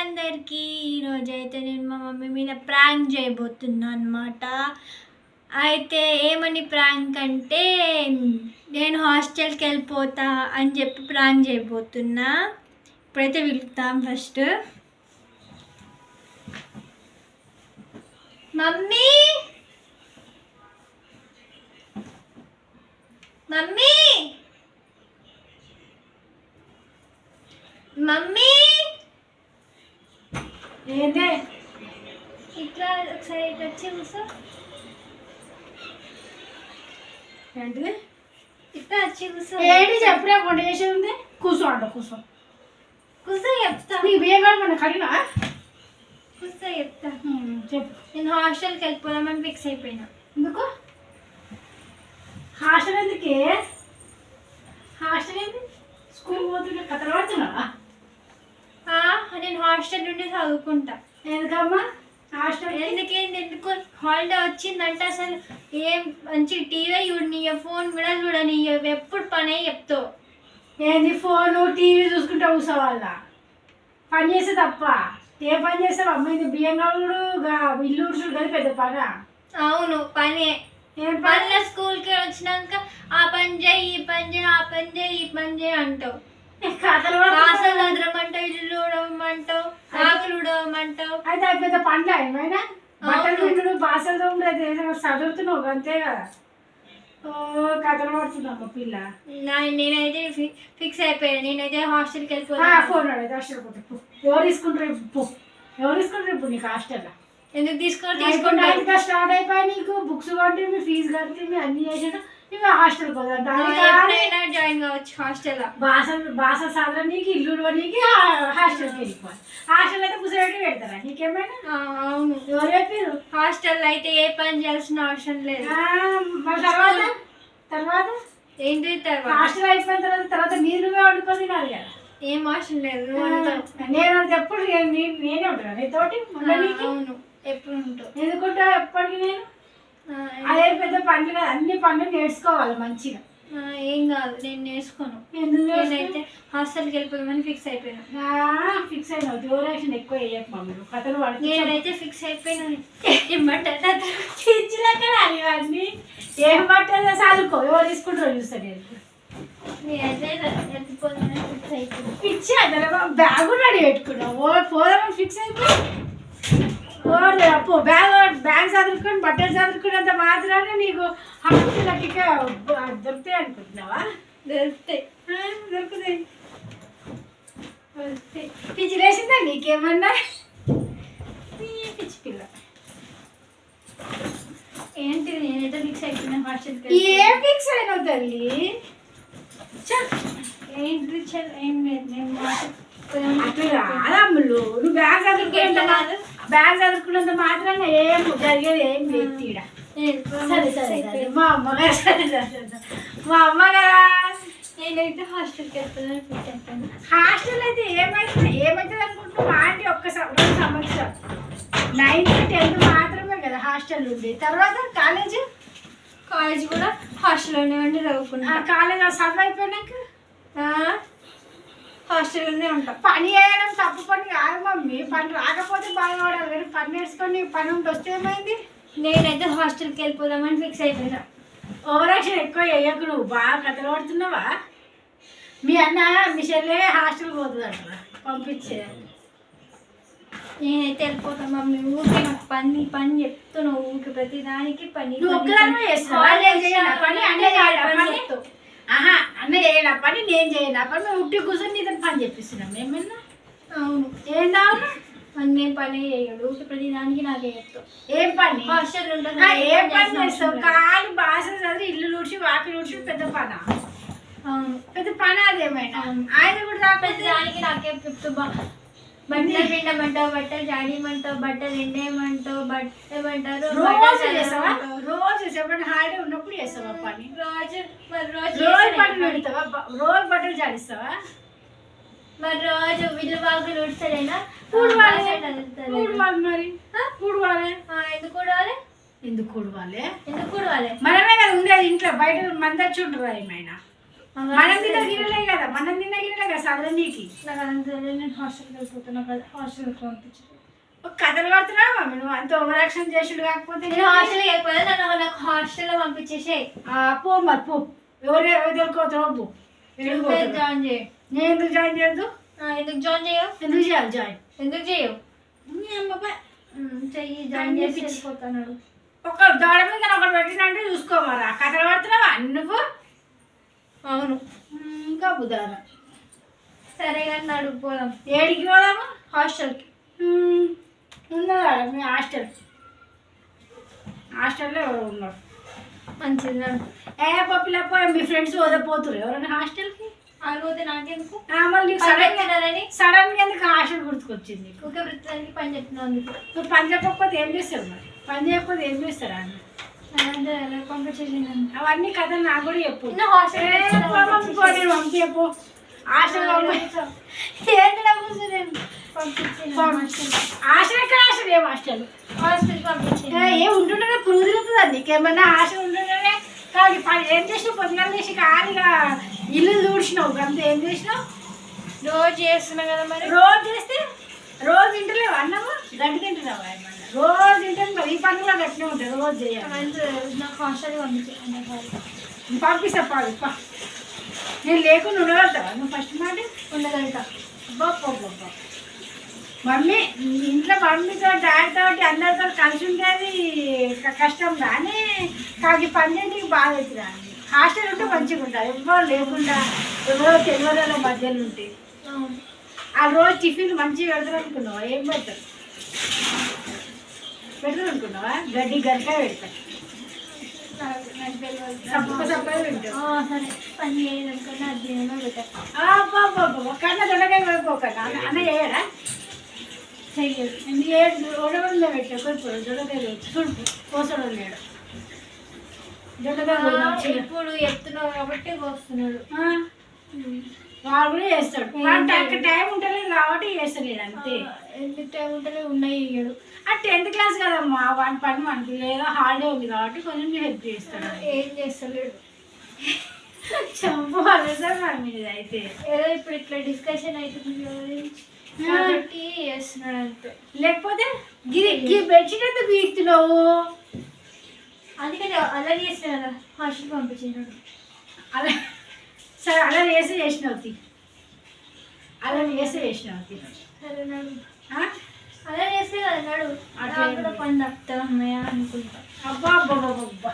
అందరికీ ఈరోజు అయితే నేను మా మమ్మీ మీద ప్రాంక్ చేయబోతున్నా అనమాట అయితే ఏమని ప్రాంక్ అంటే నేను హాస్టల్కి వెళ్ళిపోతా అని చెప్పి ప్రాంక్ చేయబోతున్నా. ఇప్పుడైతే పిలుస్తాం ఫస్ట్. మమ్మీ! మమ్మీ! ఏందే? ఇట్లా ఒకసారి వచ్చి కూర్చో. ఏంటిది? ఇట్లా వచ్చి కూర్చో. ఏంటి చెప్పలే వంట చేసి ఉంది? కూర్చో అంట కూర్చో. కూర్చో చెప్తా. నీకు బియ్యం మన కడిగినా కూర్చో చెప్తా. చెప్పు. నేను హాస్టల్కి వెళ్ళిపోదామని ఫిక్స్ అయిపోయినా. ఎందుకు? హాస్టల్ ఎందుకే? హాస్టల్ ఏంది? స్కూల్ పోతుంటే కథలు పడుతున్నావా? నేను హాస్టల్ నుండి చదువుకుంటా. ఎందుకమ్మా హాస్టల్ ఎందుకేంది? ఎందుకు? హాలిడే వచ్చిందంటే అసలు ఏం మంచి టీవీ చూడనియ ఫోన్ కూడా చూడనియ ఎప్పుడు పనే చెప్తావు. ఏంది ఫోను టీవీ చూసుకుంటా కూర్చోవాళ్ళ పని చేస్తే తప్ప. ఏ పని చేస్తావు? అమ్మ ఇది బియ్యం కావుడు ఇల్లు ఉడుచుడు కదా పెద్ద పన? అవును పనే. ఏం పని? మళ్ళీ స్కూల్కి వచ్చినాక ఆ పని చేయి ఈ పని చేయి ఆ పని చేయి ఈ పని చేయి అంటావు. అయితే అది పెద్ద పండ్ల ఏమైనా? బట్టలు అవును. పిండుడు బాసలు తోముడు ఏదో చదువుతున్నావు అంతే కదా? ఓ కథలు పడుతున్నావు పిల్ల. నేనైతే ఫిక్స్ అయిపోయాను. నేనైతే హాస్టల్కి ఫోన్ హాస్టల్ పోతే పో. ఎవరు తీసుకుంటారు ఇప్పుడు పో. ఎవరు తీసుకుంటారు ఇప్పుడు నీకు హాస్టల్ ఎందుకు తీసుకోవాలి తీసుకుంటా స్టార్ట్ అయిపోయి నీకు. బుక్స్ కొంటే మీ ఫీజు కడితే అన్ని చేసాడు ఇవి హాస్టల్ ఎప్పుడైనా జాయిన్ కావచ్చు హాస్టల్. బాసలు బాస సాధన నీకు ఇల్లు నీకు హాస్టల్కి వెళ్ళిపోవాలి. హాస్టల్ అయితే కూర్చోబెట్టి పెడతారా? నీకేమైనా? అవును. ఎవరు చెప్పారు హాస్టల్ అయితే ఏ పని చేయాల్సిన అవసరం లేదు. తర్వాత? తర్వాత? ఏంటి తర్వాత? హాస్టల్ అయిపోయిన తర్వాత తర్వాత మీరు నువ్వే వండుకొని తినాలి కదా. ఏం అవసరం లేదు. నేను ఎప్పుడు నేను- ఉంటాను నీతోటి అవును. ఎప్పుడు ఉంటావు ఎందుకుంటా ఎప్పటికి నేను? పనులు కదా అన్ని పనులు నేర్చుకోవాలి మంచిగా. ఆ, ఏం కాదు నేను నేర్చుకోను. ఎందుకు నేనైతే హాస్టల్కి వెళ్ళిపోదామని ఫిక్స్ అయిపోయినా. ఫిక్స్ అయినా డ్యూరేషన్ ఎక్కువ వేయకు కథలు పడుతుంది నేనైతే ఫిక్స్ అయిపోయినా. ఇవన్నీ. ఏం పట్టదో చదువుకో ఎవరు తీసుకుంటారో చూస్తా నేను. నేనైతే వెళ్ళిపోదామని ఫిక్స్ అయిపోయినా. పిచ్చి అదన బ్యాగ్ రెడీ పెట్టుకున్నావు. ఓ పోదామని ఫిక్స్ అయిపోయి. ఓడి అప్పు. బ్యాగ్ బ్యాగ్ చదువుకొని బట్టలు చదువుకున్నంత మాత్రాన నీకు హక్కు లెక్క దొరుకుతాయి అనుకుంటున్నావా? దొరుకుతాయి. దొరుకుతాయి. పిచ్చి లేచిందా నీకేమన్నా? పిచ్చి పిల్ల. ఏంటి నేనైతే ఫిక్స్ అయిపోయినా హాస్టల్కి ఏ ఫిక్స్ అయినావు తల్లి. ఏంటి ఏం లేదు నేను అటు రాదమ్ములు నువ్వు బ్యాగ్ చదువుకున్నంత కాదు. బ్యాగ్ చదువుకున్నంత మాత్రాన ఏం జరిగేది ఏం లేదు ఈడ. సరే సరే సరే. మా అమ్మగారు సరే సరే. మా అమ్మగారా నేనైతే హాస్టల్కి అయిపోయినా హాస్టల్ అయితే ఏమైతుంది ఏమవుతుంది అనుకుంటున్నావు ఆంటీ ఒక్క రెండు సంవత్సరం. నైన్త్ టెన్త్ మాత్రమే కదా హాస్టల్ ఉంది తర్వాత కాలేజ్? కాలేజ్ కూడా హాస్టల్లోనే ఉండి చదువుకున్నా కాలేజ్ చదువు అయిపోయినాక? హాస్టల్లోనే ఉంటా. పని చేయడం తప్పు పని కాదు మమ్మీ. పని రాకపోతే బాధపడాలి కానీ పని నేర్చుకొని పని ఉండి వస్తే ఏమైంది? నేనైతే హాస్టల్కి వెళ్ళిపోదామని ఫిక్స్ అయిపోయినా. ఓవర్ యాక్షన్ ఎక్కువ వేయకు నువ్వు. బాగా కథలు పడుతున్నావా? మీ అన్న మీ చెల్లె హాస్టల్ పోతుంది అంట పంపించే. నేనైతే వెళ్ళిపోతాను మమ్మీ. ఊరికే నాకు పని పని చెప్తున్నావు. ఊరికి ప్రతి దానికి పని నువ్వు పని. చేస్తావా? ఆహా అన్న చేయనా పని నేను చేయనా పని మేము ఉట్టి కూర్చొని నీతో పని చెప్పిస్తున్నాం. ఏమన్నా? అవును. ఏం కావాలి అన్నీ పని చేయడు. ప్రతి దానికి నాకే చెప్తావు ఏం పని? హాస్టల్ ఉంటుంది ఏం పని చేస్తావు? కాలు బాస చదివి ఇల్లు ఊడ్చి వాకిలు ఊడ్చి పెద్ద పన? పెద్ద పని అదేమైనా. ఆయన కూడా రాకపోతే దానికి నాకే చెప్తూ బా బట్టలు పిండమంటావు బట్టలు జాడీమంటావు బట్టలు ఎండేయమంటావు బట్టలు ఏమంటారు రోజు చేస్తావా. రోజు చేస్తావా హాలిడే ఉన్నప్పుడు చేస్తావా పని? రోజు మరి రోజు రోజు బట్టలు. పెడతావా? రోజు బట్టలు జాడిస్తావా? మరి రోజు విల్లు బాగులు ఉడతాడైనా కూడవాలి కూడవాలి మరి. కూడవాలి ఎందుకు కూడాలి ఎందుకు కూడవాలి ఎందుకు కూడవాలి మనమే కదా ఉండేది ఇంట్లో. బయట మందచ్చి ఉంటారు ఏమైనా మనం తిన్న గిన్నెలే కదా మనం తిన్న గిన్నెలే కదా సదరండికి నాకు. అంత నేను హాస్టల్కి వెళ్ళిపోతున్నా హాస్టల్కి పంపించారు కథలు పడుతున్నావు మమ్మీ? నువ్వు అంత ఓవర్ యాక్షన్ చేసుడు కాకపోతే నేను హాస్టల్కి వెళ్ళిపోతే నన్ను నాకు హాస్టల్లో పంపించేసే. పో మరి పో. ఎవరు ఎదుర్కోతావు పో. జాయిన్ చేయ నేను ఎందుకు జాయిన్ చేయొద్దు? ఎందుకు జాయిన్ చేయవు ఎందుకు చేయాలి జాయిన్ ఎందుకు చేయవు మీ అమ్మ చెయ్యి జాయిన్ చేసి వెళ్ళిపోతాను. ఒక దోడ మీద ఒకటి పెట్టినంటే చూసుకో మరి. ఆ కథలు పడుతున్నావా? నువ్వు అవును ఇంకా బుధాన సరే కానీ నడుపు పోదాం. ఏడికి పోదాము? హాస్టల్కి. ఉమ్, ఉన్నాడా మీ హాస్టల్. హాస్టల్లో ఎవరు ఉన్నారు. మంచిది ఏ పప్పిల మీ ఫ్రెండ్స్ పోతురు ఎవరైనా హాస్టల్కి? ఆగిపోతే నాకెందుకు? మళ్ళీ సడన్గా సడన్ సడన్గా ఎందుకు హాస్టల్ గుర్తుకొచ్చింది ఒకే వృత్తానికి పని చెప్తున్నాను నువ్వు పని చెప్పకపోతే ఏం చేస్తావు మరి? పని చేయకపోతే ఏం చేస్తారా పంపించేసింది అవన్నీ కథలు నాకు కూడా చెప్పు. పంపించు పంపించింది హాస్టల్ ఎక్కడ హాస్టల్? ఏం హాస్టల్? ఉంటుండే పురుగు తిరుగుతుందా నీకేమన్నా హాస్టల్ ఉంటుండే కానీ ఏం చేసినావు? పొద్దుగాల చేసి ఖాళీగా ఇల్లు దూడ్చినావు అంత ఏం చేసినావు? రోజు చేస్తున్నా కదా మరి. రోజు చేస్తే రోజు తింటలేవు అన్నము? గడ్డి తింటున్నావు ఏమన్నా రోజు తింటాను మరి ఈ పని కూడా గట్టినే ఉంటుంది రోజు చేయాలి. పంపిస్తా పాడు పా. నేను లేకుండా ఉండగలుగుతావా నువ్వు ఫస్ట్ మాట? ఉండగలుగుతా. అబ్బబ్బబ్బబ్బా. మమ్మీ ఇంట్లో మమ్మీతో డాడీతో అందరితో కలిసి ఉండేది కష్టం కానీ కాకి పని చేయడానికి బాగా అవుతుంది? హాస్టల్ ఉంటే మంచిగా ఉంటుంది ఎవరో లేకుండా ఎవరో తెలియని మధ్యలో ఉంటాయి అవును. ఆ రోజు టిఫిన్ మంచిగా పెడతారు అనుకున్నావా? ఏం పెడతారు పెడతారు అనుకున్నావా గడ్డి గరికాయ పెడతారు నాకు నాకు తెలియదు సప్ప సప్పగా పెడతారు ఆ, సరే పని చేయదనుకున్నా అది ఏమో పెట్టారు అబ్బబ్బబ్బబ్బ. కన్న దొండకాయ కొనుక్కోకన్నా అన్న చేయడా చెయ్యదు. ఎందుకు ఏడు ఓడవల్లో పెట్టా. కొనుక్కో దొండకాయ చూడు. కోసడం లేడు. దొండకాయ. ఇప్పుడు చెప్తున్నావు కాబట్టి వస్తున్నాడు ఆ, వాడు కూడా చేస్తాడు. వాడు టైం టైం ఉంటలేదు కాబట్టి చేస్తలేడు అంతే. ఎంత టైం ఉంటే ఉన్నాయి ఇయ్యడు. ఆ టెన్త్ క్లాస్ కదమ్మా వాడి పని మనకి లేదా హాలిడే ఉంది కాబట్టి కొంచెం హెల్ప్ చేస్తాడు. ఏం చేస్తలేడు. చంపు సార్ మరి మీద అయితే. ఏదో ఇప్పుడు ఇట్లా డిస్కషన్ అవుతుంది కాబట్టి చేస్తున్నాడు అంతే. లేకపోతే గిరి గీ బెడ్షీట్ ఎంత బీక్తున్నావు అందుకని అలా చేసిన కదా హాస్టల్ పంపించినాడు అలా సరే అలా చేసి చేసినావు తీ. అలా చేసి చేసినావు తీ. సరే నడు ఆ? అలా చేస్తే కదా నడు అట్లా పని తప్పుతా అమ్మయ్య అనుకుంటా అబ్బా అబ్బా, అబ్బా